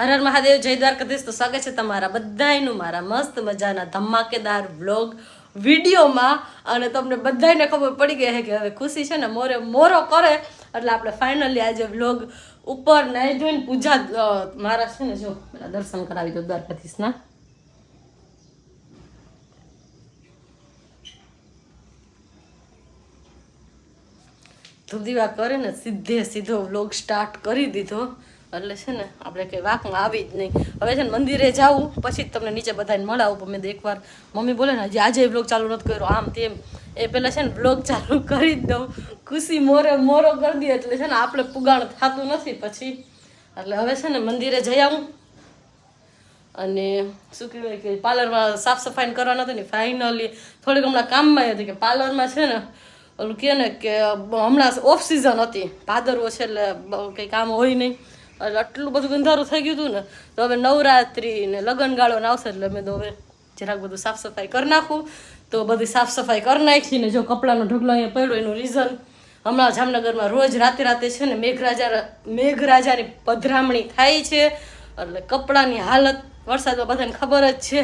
હર મહાદેવ, જય દ્વારકાધીશ. તો સ્વાગત છે તમારા બધાયનું મારા મસ્ત મજાના ધમાકેદાર વ્લોગ વિડીયોમાં. અને તમને બધાયને ખબર પડી ગઈ છે કે હવે ખુશી છે ને મોરે મોરો કરે. એટલે આપણે ફાઇનલી આજે વ્લોગ ઉપર નહીં જોઈને પૂજા મારા છે ને જો, પેલા દર્શન કરાવી દો દ્વારકાધીશના. ધૂપ દીવા કરીને સીધે સીધો વ્લોગ સ્ટાર્ટ કરી દીધો. એટલે છે ને, આપણે કંઈ વાકમાં આવી જ નહીં. હવે છે ને, મંદિરે જાવું, પછી જ તમને નીચે બધાને મળાવું. પણ મેં એકવાર મમ્મી બોલે ને, હજી આજે બ્લોગ ચાલુ નથી કર્યો. આમ તેમ. એ પહેલાં છે ને બ્લોગ ચાલુ કરી જ દઉં. ખુશી મોરે, મોરો કરી દઈએ એટલે છે ને, આપણે પુગાણ થતું નથી પછી. એટલે હવે છે ને, મંદિરે જઈ આવું. અને શું કહેવાય કે, પાર્લરમાં સાફ સફાઈ કરવાના હતું ને ફાઇનલી થોડીક હમણાં કામમાં હતી કે, પાર્લરમાં છે ને, ઓલું કહે ને કે, હમણાં ઓફ સિઝન હતી. ભાદરવો છે એટલે કંઈ કામ હોય નહીં. એટલે આટલું બધું ગંધારું થઈ ગયું હતું ને, તો હવે નવરાત્રિ ને લગ્ન ગાળો આવશે એટલે મેં તો હવે જરાક બધું સાફ સફાઈ કરી નાખું. તો બધી સાફ સફાઈ કરી નાખી ને જો કપડાનો ઢગલો અહીંયા પડ્યો એનું રીઝન હમણાં જામનગરમાં રોજ રાતે રાતે છે ને મેઘરાજા મેઘરાજાની પધરામણી થાય છે. એટલે કપડાની હાલત વરસાદમાં બધાને ખબર જ છે.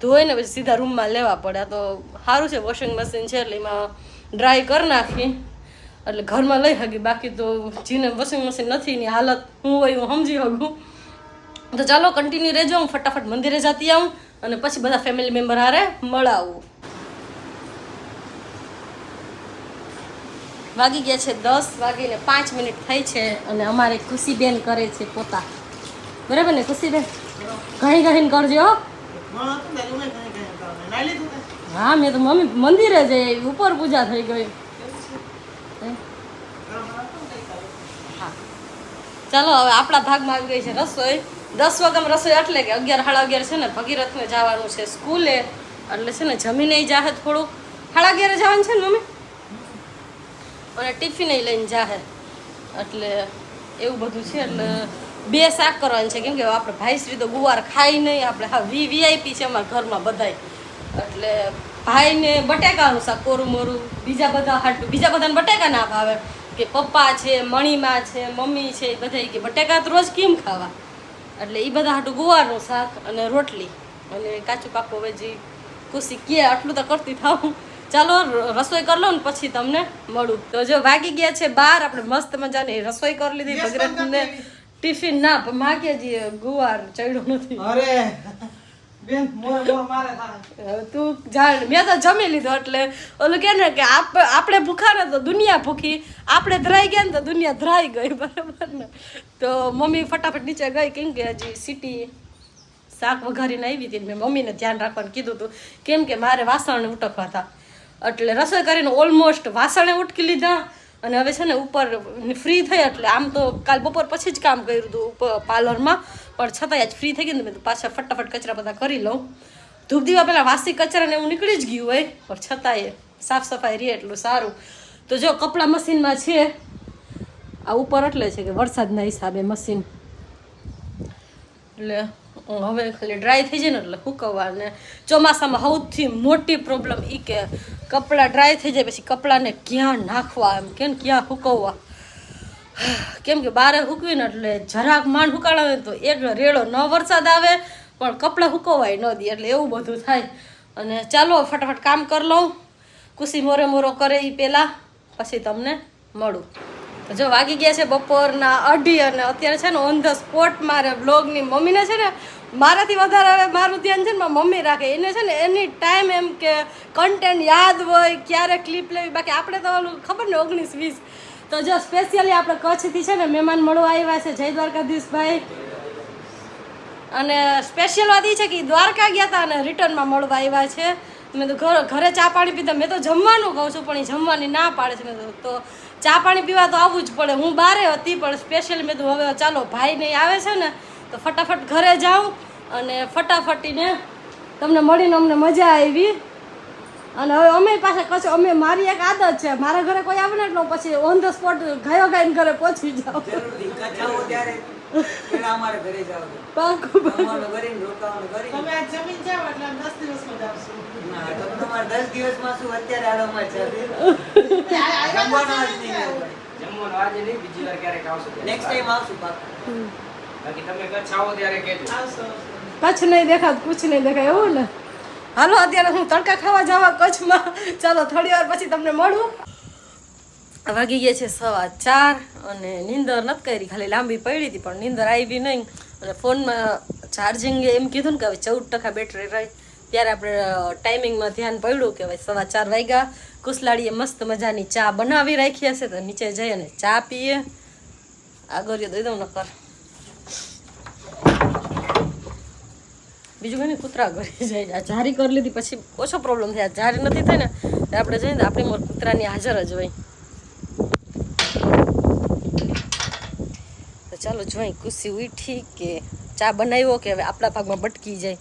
ધોઈને પછી સીધા રૂમમાં લેવા પડે. તો સારું છે વોશિંગ મશીન છે, એટલે એમાં ડ્રાય કરી નાખી. એટલે ઘરમાં લઈ શકી બાકી તો જીને વોશિંગ મશીન નથી એની હાલત. હું હોય હું સમજી શકું તો ચાલો કન્ટિન્યુ રહેજો. હું ફટાફટ મંદિરે જતી આવું અને પછી બધા ફેમિલી મેમ્બર હારે મળાવું. વાગી ગયા છે દસ વાગીને પાંચ મિનિટ થઈ છે અને અમારે ખુશીબેન કરે છે પોતા. બરાબર ને ખુશીબેન? ઘણી ઘણી કરજો હો. હા મેં તો? મમ્મી મંદિરે જઈ ઉપર પૂજા થઈ ગઈ હે? હા ચાલો, હવે આપણા ભાગમાં આવી ગઈ છે રસોઈ. દસ વાગ્યામાં રસોઈ એટલે કે અગિયાર, સાડા અગિયાર છે ને, ભગીરથને જવાનું છે સ્કૂલે. એટલે છે ને, જમીને જાહે થોડું. સાડા અગિયારે જવાનું છે ને, મમ્મી? અને ટિફિન લઈને જાહે. એટલે એવું બધું છે, એટલે બે શાક કરવાનું છે. કેમ કે આપણે ભાઈશ્રી તો ગુવાર ખાય નહીં. આપણે હા, વી વીઆઈપી છે અમારા ઘરમાં બધાય. એટલે ભાઈને બટેકાનું શાક, કોરું મોરું, બીજા બધા હાટું બીજા બધાને બટેકા ના ભાવે. કે પપ્પા છે મણીમાં છે મમ્મી છે બધા કે બટેકા તો રોજ કેમ ખાવા? એટલે એ બધા હાટું ગુવારનું શાક અને રોટલી. અને કાચું પાકો વેજી ખુશી કે આટલું તો કરતી થાઉં. ચાલો રસોઈ કરી લો ને પછી તમને મળું. તો જો વાગી ગયા છે બાર આપણે મસ્ત મજાની રસોઈ કરી લીધી. ભગીરથને ટિફિન ના પણ છીએ ગુવાર ચડ્યો નથી. અરે! તું જાણ, મેં તો જમી લીધો એટલે ઓલું કે ને કે આપ આપણે ભૂખા ને તો દુનિયા ભૂખી, આપણે ધરાઈ ગયા ને તો દુનિયા ધરાઈ ગઈ, બરાબર ને? તો મમ્મી ફટાફટ નીચે ગઈ, કેમ કે હજી સિટી શાક વઘારીને આવી હતી મેં મમ્મીને ધ્યાન રાખવાનું કીધું હતું કેમ કે મારે વાસણ ઉટકવા હતા. એટલે રસોઈ કરીને ઓલમોસ્ટ વાસણે ઉટકી લીધા અને હવે છે ને ઉપર ફ્રી થઈ એટલે આમ તો કાલ બપોર પછી જ કામ કર્યું હતું પાર્લરમાં. પણ છતાંય આજ ફ્રી થઈ ગઈ ને મેં તો પાછા ફટાફટ કચરા બધા કરી લઉં. ધૂપ દીવા પહેલાં વાસી કચરા ને એવું નીકળી જ ગયું હોય, પણ છતાંય સાફ સફાઈ રહે એટલું સારું. તો જો કપડાં મશીનમાં છે. આ ઉપર એટલે છે કે વરસાદના હિસાબે મશીન એટલે હવે ખાલી ડ્રાય થઈ જાય ને એટલે સૂકવવા ને ચોમાસામાં સૌથી મોટી પ્રોબ્લેમ એ કે કપડાં ડ્રાય થઈ જાય પછી કપડાને ક્યાં નાખવા એમ કે ક્યાં સુકવવા? કેમ કે બારે હુકવીને એટલે જરાક માંડ હુકાળાવે તો એક રેડો ન વરસાદ આવે, પણ કપડાં હુકવાય ન દે એટલે એવું બધું થાય. અને ચાલો ફટાફટ કામ કરી લઉં. ખુશી મોરે મોરો કરે એ પહેલાં પછી તમને મળું. જો વાગી ગયા છે બપોરના અઢી અને અત્યારે છે ને ઓન ધ સ્પોટ મારે બ્લોગની મમ્મીને છે ને મારાથી વધારે હવે મારું ધ્યાન છે ને મારી મમ્મી રાખે. એને છે ને એની ટાઈમ એમ કે કન્ટેન્ટ યાદ હોય, ક્યારે ક્લિપ લેવી, બાકી આપણે તો ખબર ને ઓગણીસ વીસ તો જો સ્પેશિયલી આપણે કચ્છથી છે ને મહેમાન મળવા આવ્યા છે જય દ્વારકાધીશભાઈ. અને સ્પેશિયલ વાત એ છે કે દ્વારકા ગયા હતા અને રિટર્નમાં મળવા આવ્યા છે. મેં તો ઘર ઘરે ચા પાણી પીધા. મેં તો જમવાનું કહું છું, પણ એ જમવાની ના પાડે છે. મેં તો ચા પાણી પીવા તો આવવું જ પડે. હું બારે હતી, પણ સ્પેશિયલ મેં તો હવે ચાલો ભાઈ નહીં આવે છે ને, તો ફટાફટ ઘરે જાઉં અને ફટાફટીને તમને મળીને અમને મજા આવી. અને હવે અમે પાસે કશું અમે મારી એક આદત છે. મારા ઘરે કોઈ આવે ને એટલે પછી ઓન ધ સ્પોટ ગાયો ગાઈને ઘરે પહોંચી જાઉં. જરૂરથી કથાઓ ત્યારે પેલા અમારે ઘરે જાવ પાકું જમવાનું કરીને રોકાવાનું કરીને તમે આ જમીન જાવ એટલે આમ દસ દિવસમાં જ આવશું ના તો તમારે દસ દિવસમાં શું? અત્યારે આરામમાં છે. આવ્યા જમવાનું જ નહીં નથી. મેળ પડે. જમવાનું આજે નહીં. બીજી વાર ક્યારેક આવશે ત્યારે. નેક્સ્ટ ટાઈમ આવશું પાક્કું. બાકી તમે કચ્છ આવો ત્યારે કહેજો. આવશો, આવશો. કચ્છ નહીં દેખાત કુછ નહીં દેખાય એવું ને? હાલો, અત્યારે હું તડકા ખાવા જવા કચ્છમાં. ચાલો, થોડી વાર પછી તમને મળું. વાગી ગયા છે સવા ચાર અને નીંદર નથી કરી, ખાલી લાંબી પડી હતી, પણ નીંદર આવી નહીં. અને ફોનમાં ચાર્જિંગ એમ કીધું ને કે હવે ચૌદ ટકા બેટરી રહી. ત્યારે આપણે ટાઈમિંગમાં ધ્યાન પડ્યું કે ભાઈ સવા ચાર વાગ્યા. કુસલાડીએ મસ્ત મજાની ચા બનાવી રાખી હશે, તો નીચે જઈ અને ચા પીએ. આગળ દઈ દઉં નકર. બીજું કંઈ કૂતરા ઘરે જાય આ જારી કરી લીધી, પછી ઓછો પ્રોબ્લેમ થાય. જારી નથી થાય ને, તો આપણે જઈએ આપણી મોર કૂતરાની હાજર જ હોય. તો ચાલો જોઈ ખુશી ઉઠી કે ચા બનાવ્યો કે હવે આપણા ભાગમાં ભટકી જાય.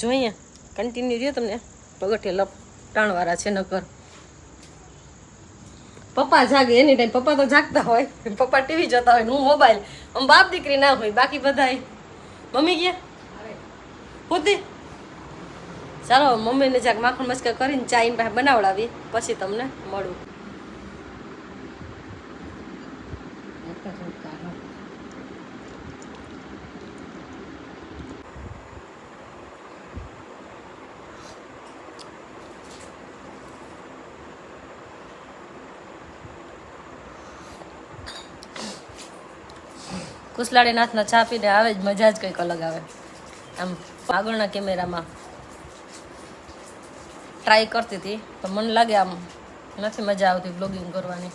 જોઈએ કન્ટિન્યુ રહ્યો તમને પગઠે લપ, ટાણવાળા છે નકર. પપ્પા જાગે એની ટાઈમ પપ્પા તો જાગતા હોય. પપ્પા ટીવી જોતા હોય હું મોબાઈલ આમ બાપ દીકરી ના હોય, બાકી બધાય. મમ્મી ગયા ખુદી ચાલો મમ્મીને જાક માખણ મસ્કા કરીને ચા એની પાસે બનાવડાવી, પછી તમને મળું. કુસલાડીનાથના ચા પીને આવે જ, મજા જ કંઈક અલગ આવે. આમ આગળના કેમેરામાં ટ્રાય કરતી હતી તો મને લાગે આમ નથી મજા આવતી બ્લોગિંગ કરવાની.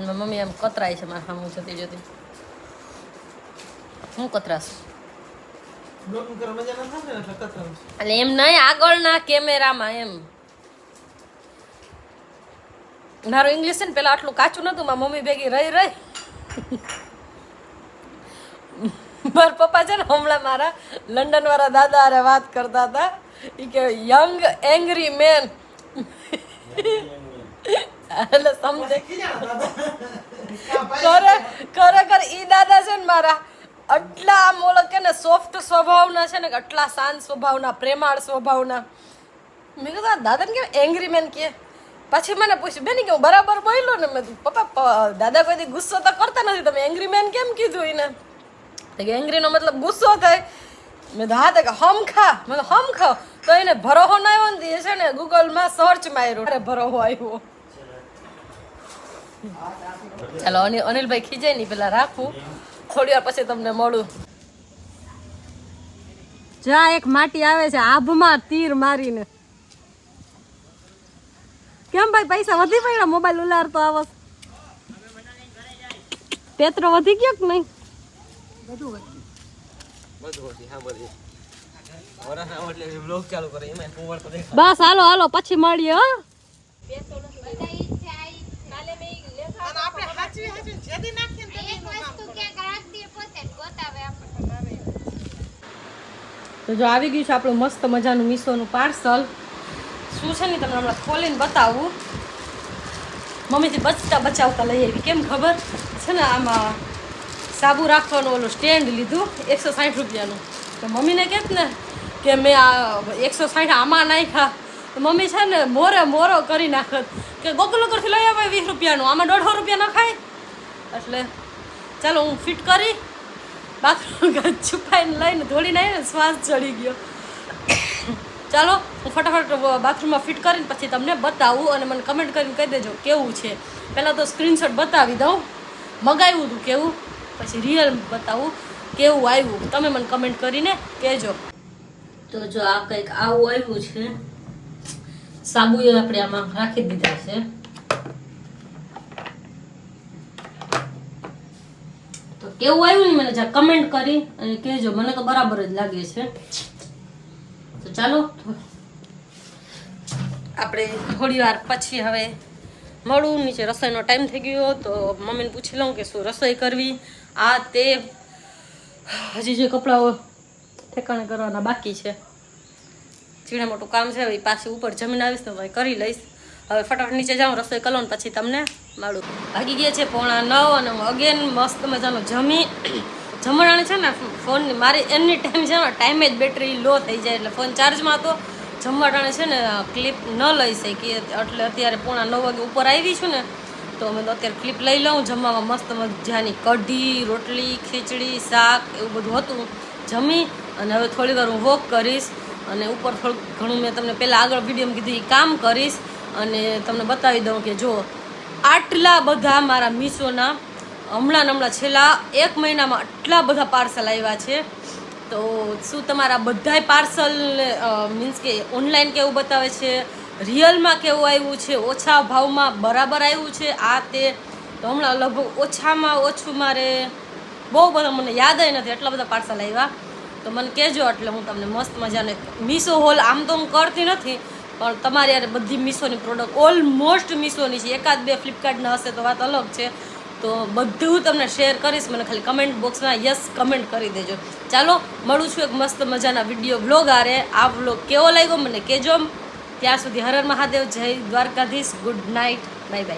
મમ્મી આમ કતરાય છે મારા સામું જતી જતી. હું કતરાશ. એટલે એમ નહીં આગળના કેમેરામાં એમ. મારું ઇંગ્લિશ છે ને પેલા આટલું કાચું નતું મારા મમ્મી ભેગી રહી રહી. મારા પપ્પા છે ને હમણાં મારા લંડન વાળા દાદા હારે વાત કરતા હતા. એ કે યંગ એંગ્રી મેન એટલે સમજે. ખરેખર ઈ દાદા છે ને મારા આટલા આમ ઓલો કે ને સોફ્ટ સ્વભાવના છે ને, આટલા શાંત સ્વભાવના, પ્રેમાળ સ્વભાવના. મેં કીધું દાદાને કેમ એંગ્રી મેન કે પછી મને પૂછ્યું, બેન કે હું બરાબર બોલ્યો ને? મેં પપ્પા દાદા કોઈ ગુસ્સો તો કરતા નથી. તમે એંગ્રી મેન કેમ કીધું એને તો કે મતલબ ગુસ્સો થાય. મેં હા તો કે હમ ખા. મેં હમ ખાઓ તો એને ભરોહો ના આવ્યો ને છે ને ગૂગલમાં સર્ચ માર્યો. અરે ભરોહો આવ્યો. ચાલો અનિલ અનિલભાઈ ખીજાય નહીં, પેલા રાખું. થોડી વાર પછી તમને મળું. જા એક માટી આવે છે, આભમાં તીર મારીને. કેમ ભાઈ, પૈસા વધી પડ્યા? મોબાઈલ ઉલારતો આવસ તેતરો વધી ગયો કે નહીં? બધું હતી હા બધી. વરાના એટલે બ્લોગ ચાલુ કરે એમાં પોવર તો દેખાય. બસ હાલો હાલો પછી મળીએ હો. તો જો આવી ગયું છે આપણું મસ્ત મજાનું મીશોનું પાર્સલ. શું છે ને તમને હમણાં ખોલીને બતાવું? મમ્મીથી બચતા બચાવતા લઈ આવી કેમ ખબર? છે ને આમાં સાબુ રાખવાનું ઓલું સ્ટેન્ડ લીધું, એકસો સાઠ રૂપિયાનું. તો મમ્મીને કહેત ને કે મેં આ એકસો સાઠ આમાં નાખ્યા. તો મમ્મી છે ને મોરે મોરો કરી નાખત કે ગોકુલકરથી લઈ આવે વીસ રૂપિયાનું. આમાં દોઢસો રૂપિયા નખાય એટલે ચાલો હું ફિટ કરી, બાથરૂમ છુપાઈને લઈને ધોળીને આવીને શ્વાસ ચડી ગયો. ચાલો, હું ફટાફટ બાથરૂમમાં ફિટ કરીને પછી તમને બતાવું અને મને કમેન્ટ કરીને કહી દેજો કેવું છે. પહેલાં તો સ્ક્રીનશોટ બતાવી દઉં. મગાવ્યું હતું કેવું? પછી રિયલ બતાવું કેવું આવ્યું. તમે મને કમેન્ટ કરીને કહેજો. તો જો આ કંઈક આવું આવ્યું છે. સાબુ આપણે આમાં રાખી દીધા છે. તો કેવું આવ્યું ને મને જા કમેન્ટ કરી અને કહેજો. મને તો બરાબર જ લાગે છે. તો ચાલો. આપણે થોડી વાર પછી હવે મળું. નીચે રસોઈનો ટાઈમ થઈ ગયો તો મમ્મીને પૂછી લઉં કે શું રસોઈ કરવી. આ તે હજી જે કપડાઓ ઠેકાણે કરવાના બાકી છે. ચીણે મોટું કામ છે, હવે પાછી ઉપર જમીન આવીશ તો ભાઈ કરી લઈશ. હવે ફટાફટ નીચે જાઉં, રસોઈ કરો ને પછી તમને મળું ભાગી ગયા છે પોણા નવ અને અગેન મસ્ત મજાનું જમી જમણાને છે ને ફોન મારી એની ટાઈમ છે ને ટાઈમે જ બેટરી લો થઈ જાય એટલે ફોન ચાર્જમાં હતો. જમવાટાણે છે ને ક્લિપ ન લઈ શકીએ એટલે અત્યારે પોણા નવ વાગે ઉપર આવી છું ને તો અમે તો અત્યારે ક્લિપ લઈ લઉં, જમવામાં મસ્ત મજાની કઢી, રોટલી, ખીચડી, શાક એવું બધું હતું. જમી અને હવે થોડી વાર હું વોક કરીશ અને ઉપર થોડુંક ઘણું મેં તમને પહેલાં આગળ વિડીયોમાં કીધું એ કામ કરીશ અને તમને બતાવી દઉં કે જો આટલા બધા મારા મીશોના હમણાં હમણાં છેલ્લા એક મહિનામાં આટલા બધા પાર્સલ આવ્યા છે. તો શું તમારા બધાય પાર્સલ મીન્સ કે ઓનલાઈન કેવું બતાવે છે? રિયલમાં કેવું આવ્યું છે? ઓછા ભાવમાં બરાબર આવ્યું છે? આ તે તો હમણાં લગભગ ઓછામાં ઓછું મારે બહુ બધા મને યાદ નથી, એટલા બધા પાર્સલ આવ્યા. તો મને કહેજો, એટલે હું તમને મસ્ત મજાને મીશો હોલ આમ તો હું કરતી નથી, પણ તમારે યાર બધી મીશોની પ્રોડક્ટ ઓલમોસ્ટ મીશોની છે. એકાદ બે ફ્લિપકાર્ટના હશે તો વાત અલગ છે. તો બધું તમને શેર કરીશ. મને ખાલી કમેન્ટ બોક્સમાં યસ કમેન્ટ કરી દેજો. ચાલો, મળું છું એક મસ્ત મજાના વીડિયો બ્લોગ આરે આ બ્લોગ કેવો લાગ્યો મને કહેજો. ત્યાં સુધી હર હર મહાદેવ જય Dwarkadhish. Good night. Bye bye.